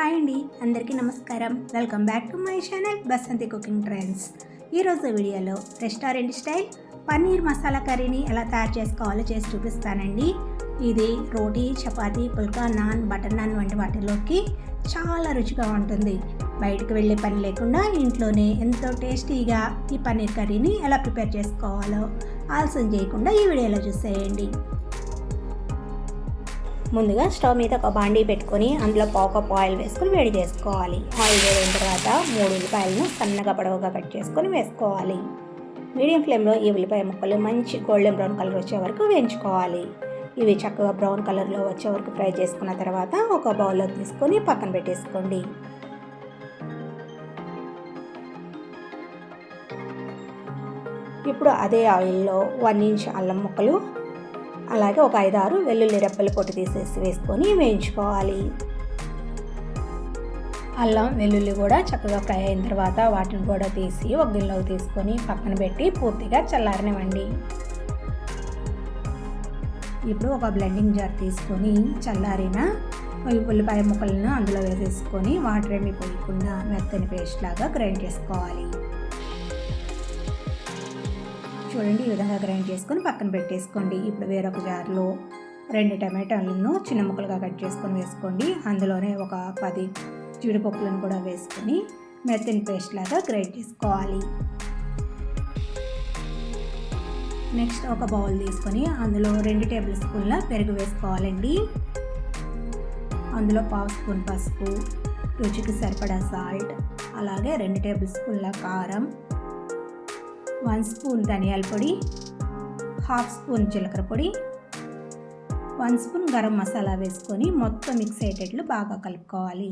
Hi అండి అందరికీ నమస్కారం. Welcome back to my channel Basanti cooking trends ఈరోజు వీడియోలో రెస్టారెంట్ స్టైల్ పన్నీర్ మసాలా కర్రీని ఎలా తయారు చేసుకోవాలో చేసి చూపిస్తానండి. ఇది రోటీ చపాతీ పుల్కా నాన్ బటర్ నాన్ వంటి వాటిలోకి చాలా రుచిగా ఉంటుంది. బయటకు వెళ్ళే పని లేకుండా ఇంట్లోనే ఎంతో టేస్టీగా ఈ పన్నీర్ కర్రీని ఎలా ప్రిపేర్ చేసుకోవాలో ఆలస్యం చేయకుండా ఈ వీడియోలో చూసేయండి. ముందుగా స్టవ్ మీద ఒక బాండీ పెట్టుకొని అందులో పావు కప్ ఆయిల్ వేసుకొని వేడి చేసుకోవాలి. ఆయిల్ వేడిన తర్వాత మూడు ఉల్లిపాయలను సన్నగా పొడవుగా కట్ చేసుకొని వేసుకోవాలి. మీడియం ఫ్లేమ్లో ఈ ఉల్లిపాయ ముక్కలు మంచి గోల్డెన్ బ్రౌన్ కలర్ వచ్చే వరకు వేయించుకోవాలి. ఇవి చక్కగా బ్రౌన్ కలర్లో వచ్చే వరకు ఫ్రై చేసుకున్న తర్వాత ఒక బౌల్లో తీసుకొని పక్కన పెట్టేసుకోండి. ఇప్పుడు అదే ఆయిల్లో వన్ ఇంచ్ అల్లం ముక్కలు అలాగే ఒక ఐదారు వెల్లుల్లి రెప్పలు పొట్టు తీసేసి వేసుకొని వేయించుకోవాలి. అల్లం వెల్లుల్లి కూడా చక్కగా ఫ్రై అయిన తర్వాత వాటిని కూడా తీసి ఒక గిన్నెలోకి తీసుకొని పక్కన పెట్టి పూర్తిగా చల్లారనివ్వండి. ఇప్పుడు ఒక బ్లెండింగ్ జార్ తీసుకొని చల్లారిన ఉల్లిపాయ ముక్కలను అందులో వేసేసుకొని వాటర్ ఏమి పోయకుండా మెత్తని పేస్ట్ లాగా గ్రైండ్ చేసుకోవాలి. చూడండి ఈ విధంగా గ్రైండ్ చేసుకొని పక్కన పెట్టేసుకోండి. ఇప్పుడు వేరొక జార్లో రెండు టమాటాలను చిన్న ముక్కలుగా కట్ చేసుకొని వేసుకోండి. అందులోనే ఒక పది జీడిపప్పులను కూడా వేసుకొని మెత్తని పేస్ట్ లాగా గ్రైండ్ చేసుకోవాలి. నెక్స్ట్ ఒక బౌల్ తీసుకొని అందులో రెండు టేబుల్ స్పూన్ల పెరుగు వేసుకోవాలండి. అందులో పావు స్పూన్ పసుపు రుచికి సరిపడా సాల్ట్ అలాగే రెండు టేబుల్ స్పూన్ల కారం వన్ స్పూన్ ధనియాల పొడి హాఫ్ స్పూన్ జీలకర్ర పొడి వన్ స్పూన్ గరం మసాలా వేసుకొని మొత్తం మిక్స్ అయ్యేటట్లు బాగా కలుపుకోవాలి.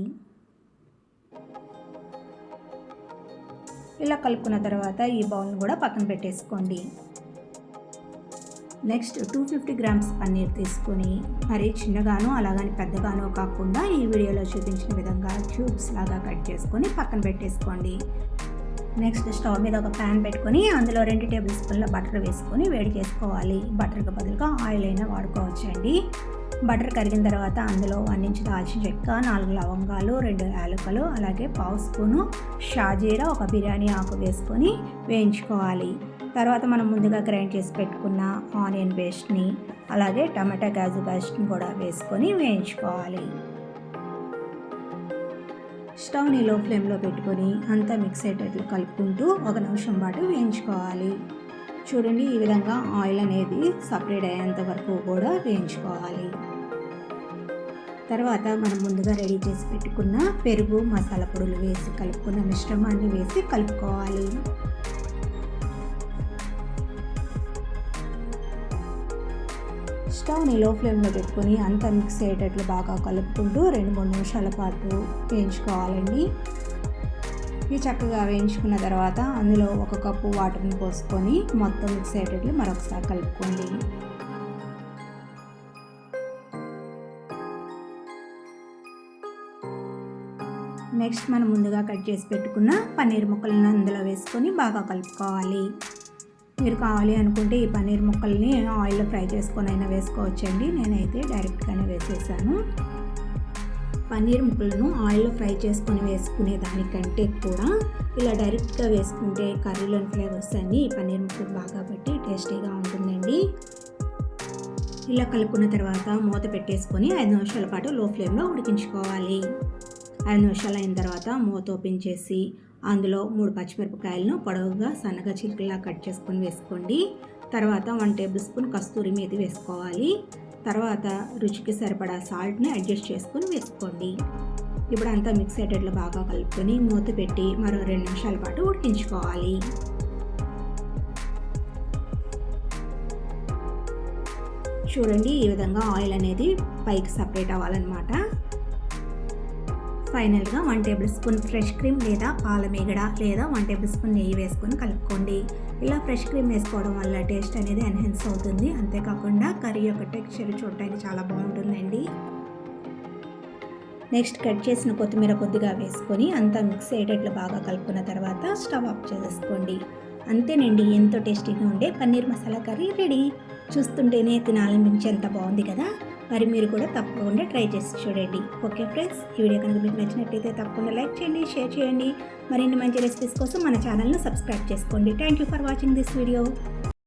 ఇలా కలుపుకున్న తర్వాత ఈ బౌల్ని కూడా పక్కన పెట్టేసుకోండి. Next two fifty grams paneer తీసుకొని మరి చిన్నగానో అలాగని పెద్దగానో కాకుండా ఈ వీడియోలో చూపించిన విధంగా ట్యూబ్స్ లాగా కట్ చేసుకొని పక్కన పెట్టేసుకోండి. నెక్స్ట్ స్టవ్ మీద ఒక ప్యాన్ పెట్టుకొని అందులో రెండు టేబుల్ స్పూన్ల బటర్ వేసుకొని వేడి చేసుకోవాలి. బటర్కి బదులుగా ఆయిల్ అయినా వాడుకోవచ్చండి. బటర్ కరిగిన తర్వాత అందులో వన్ ఇంచ్ దాల్చిన చెక్క నాలుగు లవంగాలు రెండు యాలకులు అలాగే పావు స్పూను షాజీరా ఒక బిర్యానీ ఆకు వేసుకొని వేయించుకోవాలి. తర్వాత మనం ముందుగా గ్రైండ్ చేసి పెట్టుకున్న ఆనియన్ పేస్ట్ని అలాగే టమాటా కాజు పేస్ట్ని కూడా వేసుకొని వేయించుకోవాలి. స్టవ్ని లో ఫ్లేమ్లో పెట్టుకొని అంతా మిక్స్ అయ్యేటట్లు కలుపుకుంటూ ఒక నిమిషం పాటు వేయించుకోవాలి. చూడండి ఈ విధంగా ఆయిల్ అనేది సపరేట్ అయ్యేంత వరకు కూడా వేయించుకోవాలి. తర్వాత మనం ముందుగా రెడీ చేసి పెట్టుకున్న పెరుగు మసాలా పొడులు వేసి కలుపుకున్న మిశ్రమాన్ని వేసి కలుపుకోవాలి. స్టవ్ని లో ఫ్లేమ్లో పెట్టుకొని అంతా మిక్స్ అయ్యేటట్లు బాగా కలుపుకుంటూ రెండు మూడు నిమిషాల పాటు వేయించుకోవాలండి. ఇవి చక్కగా వేయించుకున్న తర్వాత అందులో ఒక కప్పు వాటర్ని పోసుకొని మొత్తం మిక్స్ అయ్యేటట్లు మరొకసారి కలుపుకోండి. నెక్స్ట్ మనం ముందుగా కట్ చేసి పెట్టుకున్న పన్నీర్ ముక్కలను అందులో వేసుకొని బాగా కలుపుకోవాలి. మీరు కావాలి అనుకుంటే ఈ పన్నీర్ ముక్కల్ని ఆయిల్లో ఫ్రై చేసుకొని అయినా వేసుకోవచ్చండి. నేనైతే డైరెక్ట్గానే వేసేసాను. పన్నీర్ ముక్కలను ఆయిల్లో ఫ్రై చేసుకొని వేసుకునే దానికంటే కూడా ఇలా డైరెక్ట్గా వేసుకుంటే కర్రీలోని ఫ్లేవర్స్ అన్నీ ఈ పన్నీర్ ముక్కలు బాగా పట్టి టేస్టీగా ఉంటుందండి. ఇలా కలుపుకున్న తర్వాత మూత పెట్టేసుకొని ఐదు నిమిషాల పాటు లో ఫ్లేమ్లో ఉడికించుకోవాలి. ఐదు నిమిషాలు అయిన తర్వాత మూత ఓపెన్ చేసి అందులో మూడు పచ్చిమిరపకాయలను పొడవుగా సన్నగా చిలుకలా కట్ చేసుకొని వేసుకోండి. తర్వాత వన్ టేబుల్ స్పూన్ కస్తూరి మీద వేసుకోవాలి. తర్వాత రుచికి సరిపడా సాల్ట్ని అడ్జస్ట్ చేసుకొని వేసుకోండి. ఇప్పుడు అంతా మిక్స్ అయ్యేటట్లు బాగా కలుపుకొని మూత పెట్టి మరో రెండు నిమిషాల పాటు ఉడికించుకోవాలి. చూడండి ఈ విధంగా ఆయిల్ అనేది పైకి సపరేట్ అవ్వాలన్నమాట. ఫైనల్గా one tablespoon fresh cream లేదా పాల మీగడ లేదా వన్ టేబుల్ స్పూన్ నెయ్యి వేసుకొని కలుపుకోండి. ఇలా ఫ్రెష్ క్రీమ్ వేసుకోవడం వల్ల టేస్ట్ అనేది ఎన్హెన్స్ అవుతుంది. అంతేకాకుండా కర్రీ యొక్క టెక్స్చర్ చూడటానికి చాలా బాగుంటుందండి. నెక్స్ట్ కట్ చేసిన కొత్తిమీర కొద్దిగా వేసుకొని అంతా మిక్స్ అయ్యేటట్లు బాగా కలుపుకున్న తర్వాత స్టవ్ ఆఫ్ చేసేసుకోండి. అంతేనండి ఎంతో టేస్టీగా ఉండే పన్నీర్ మసాలా కర్రీ రెడీ. చూస్తుంటేనే తినాలనిపించేంత బాగుంది కదా? మరి మీరు కూడా తప్పకుండా ట్రై చేసి చూడండి. ఓకే ఫ్రెండ్స్ ఈ వీడియో కనుక మీకు నచ్చినట్లయితే తప్పకుండా లైక్ చేయండి షేర్ చేయండి. మరిన్ని మంచి రెసిపీస్ కోసం మన ఛానల్ను సబ్స్క్రైబ్ చేసుకోండి. Thank you for watching this video.